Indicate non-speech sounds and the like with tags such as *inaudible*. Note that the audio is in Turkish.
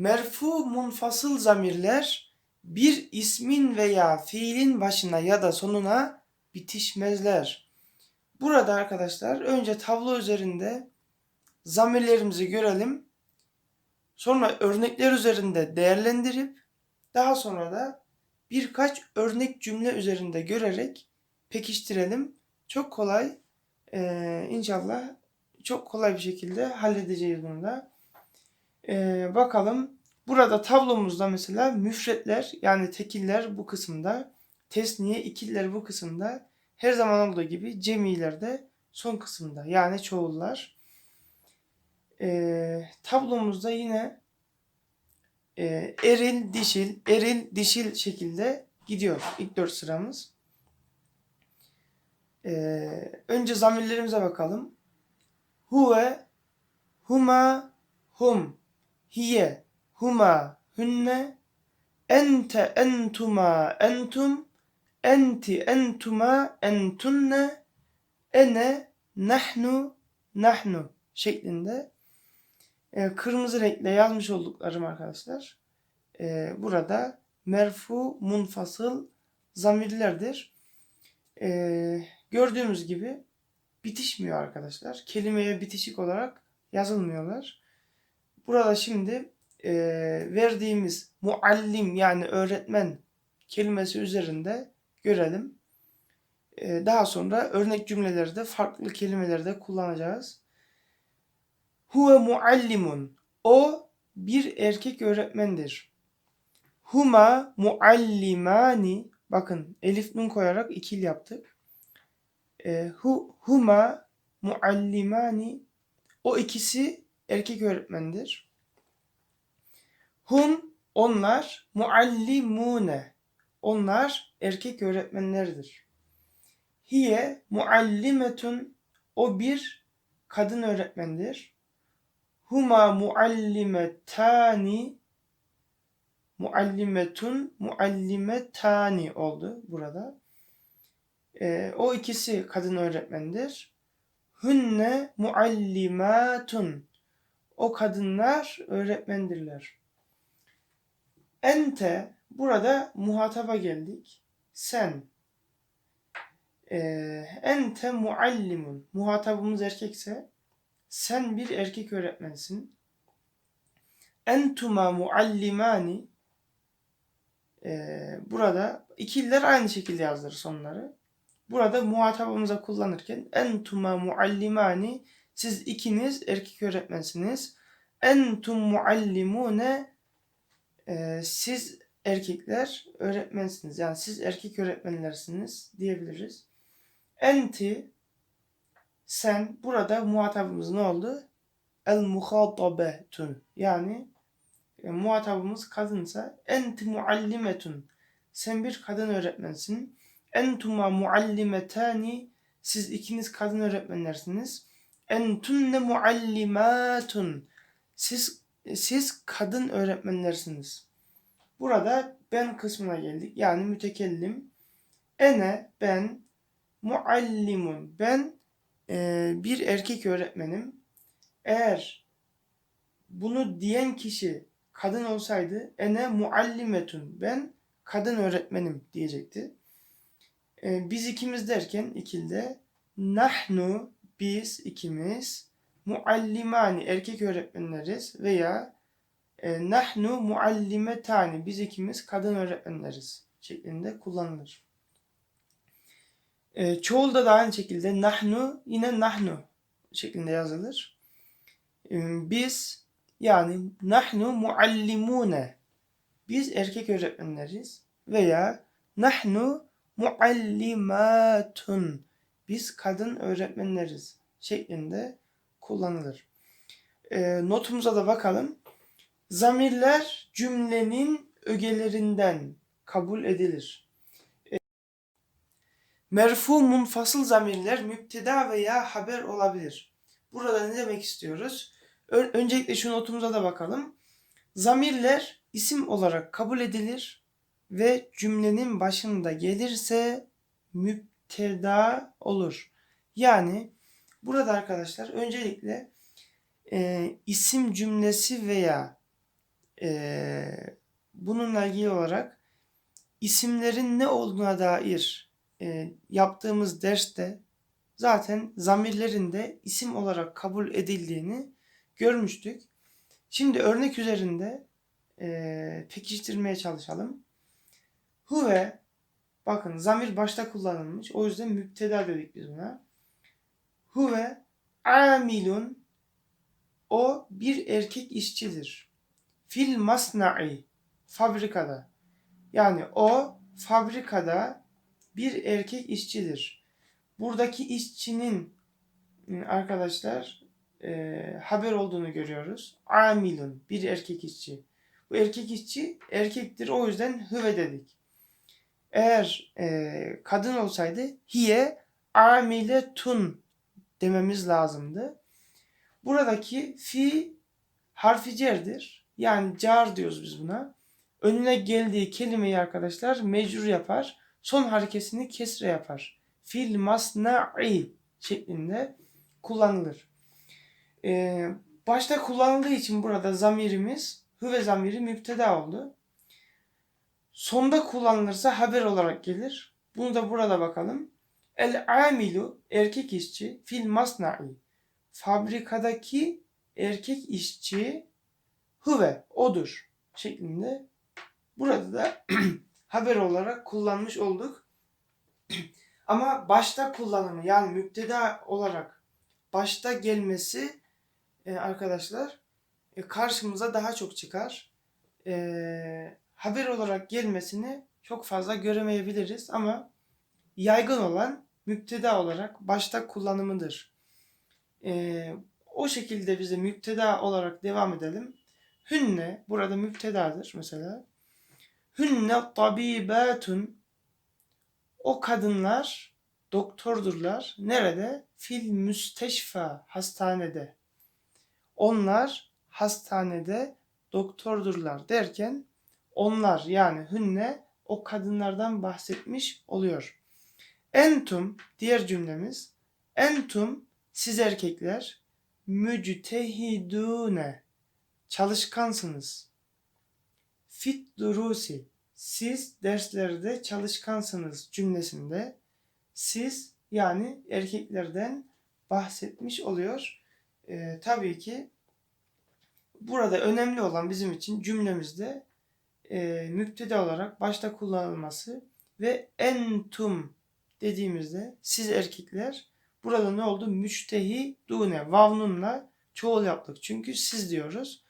Merfu munfasıl zamirler bir ismin veya fiilin başına ya da sonuna bitişmezler. Burada arkadaşlar önce tablo üzerinde zamirlerimizi görelim. Sonra örnekler üzerinde değerlendirip daha sonra da birkaç örnek cümle üzerinde görerek pekiştirelim. Çok kolay eee, inşallah çok kolay bir şekilde halledeceğiz bunu da. Eee, bakalım burada tablomuzda mesela müfretler yani tekiller bu kısımda tesniye ikiller bu kısımda her zaman olduğu gibi cemiler de son kısımda yani çoğullar. Eee, tablomuzda yine eee, eril dişil eril dişil şekilde gidiyor ilk dört sıramız. Eee, önce zamirlerimize bakalım. Huve, huma, hum, hiye, huma, hünne, ente, entuma, entum, enti, entuma, entunne, ene, nahnu, nahnu şeklinde e, kırmızı renkle yazmış olduklarım arkadaşlar. e, burada merfu, munfasıl zamirlerdir. E, gördüğümüz gibi bitişmiyor arkadaşlar. Kelimeye bitişik olarak yazılmıyorlar. Burada şimdi e, verdiğimiz muallim yani öğretmen kelimesi üzerinde görelim. E, daha sonra örnek cümlelerde farklı kelimelerde kullanacağız. Huve muallimun. O bir erkek öğretmendir. Huma muallimani. Bakın elif nun koyarak ikil yaptık. E, hu, huma muallimani. O ikisi erkek öğretmendir. Hum onlar muallimune. Onlar erkek öğretmenlerdir. Hiye muallimetun. O bir kadın öğretmendir. Huma muallimetani muallimetun muallimetani oldu burada. Ee, o ikisi kadın öğretmendir. Hünne muallimatun. O kadınlar öğretmendirler. Ente burada muhataba geldik. Sen. Ee, ente muallimun. Muhatabımız erkekse sen bir erkek öğretmensin. Entuma muallimani. Ee, burada ikililer aynı şekilde yazılır sonları. Burada muhatabımıza kullanırken entuma muallimani siz ikiniz erkek öğretmensiniz. Entum muallimune e, siz erkekler öğretmensiniz. Yani siz erkek öğretmenlersiniz diyebiliriz. Enti sen burada muhatabımız ne oldu? El muhatabetun yani e, muhatabımız kadınsa enti muallimetun sen bir kadın öğretmensin. Entuma muallimetani siz ikiniz kadın öğretmenlersiniz. Entunne muallimatun siz siz kadın öğretmenlersiniz. Burada ben kısmına geldik. Yani mütekellim. Ene ben muallimun ben e, bir erkek öğretmenim. Eğer bunu diyen kişi kadın olsaydı ene muallimetun ben kadın öğretmenim diyecekti. E, biz ikimiz derken ikilde nahnu biz ikimiz muallimani erkek öğretmenleriz veya e, nahnu muallimetani biz ikimiz kadın öğretmenleriz şeklinde kullanılır. E, çoğulda da aynı şekilde nahnu yine nahnu şeklinde yazılır. E, biz yani nahnu muallimune biz erkek öğretmenleriz veya nahnu muallimatun biz kadın öğretmenleriz şeklinde kullanılır. E, notumuza da bakalım. Zamirler cümlenin ögelerinden kabul edilir. E, merfu munfasıl zamirler müpteda veya haber olabilir. Burada ne demek istiyoruz? Ö- öncelikle şu notumuza da bakalım. Zamirler isim olarak kabul edilir ve cümlenin başında gelirse müpteda olur. Yani burada arkadaşlar öncelikle e, isim cümlesi veya Ee, bununla ilgili olarak isimlerin ne olduğuna dair e, yaptığımız derste zaten zamirlerin de isim olarak kabul edildiğini görmüştük. Şimdi örnek üzerinde e, pekiştirmeye çalışalım. Huve bakın zamir başta kullanılmış. O yüzden müpteda dedik biz buna. Huve amilun o bir erkek işçidir. Fil masna'i fabrikada. Yani o fabrikada bir erkek işçidir. Buradaki işçinin ıı, arkadaşlar e, haber olduğunu görüyoruz. Amilun bir erkek işçi. Bu erkek işçi erkektir o yüzden hüve dedik. Eğer e, kadın olsaydı hiye amiletun dememiz lazımdı. Buradaki fi harfi cerdir. Yani car diyoruz biz buna. Önüne geldiği kelimeyi arkadaşlar mecrur yapar. Son harekesini kesre yapar. Fil masna'i şeklinde kullanılır. Ee, başta kullanıldığı için burada zamirimiz hüve zamiri müpteda oldu. Sonda kullanılırsa haber olarak gelir. Bunu da burada bakalım. El amilu erkek işçi fil masna'i fabrikadaki erkek işçi hüve odur şeklinde burada da *clears throat* haber olarak kullanmış olduk. *clears throat* Ama başta kullanımı yani müpteda olarak başta gelmesi e, arkadaşlar e, karşımıza daha çok çıkar. E, haber olarak gelmesini çok fazla göremeyebiliriz ama yaygın olan müpteda olarak başta kullanımıdır. E, o şekilde bize müpteda olarak devam edelim. Hünne burada müptedadır mesela. Hünne tabibatun o kadınlar doktordurlar. Nerede? Fil müsteşfa hastanede. Onlar hastanede doktordurlar derken onlar yani hünne o kadınlardan bahsetmiş oluyor. Entum diğer cümlemiz entum siz erkekler müctehidune çalışkansınız. Fit durusi siz derslerde çalışkansınız cümlesinde siz yani erkeklerden bahsetmiş oluyor. Ee, tabii ki burada önemli olan bizim için cümlemizde e, müptede olarak başta kullanılması ve entum dediğimizde siz erkekler burada ne oldu? Müçtehi dune vavnunla çoğul yaptık. Çünkü siz diyoruz.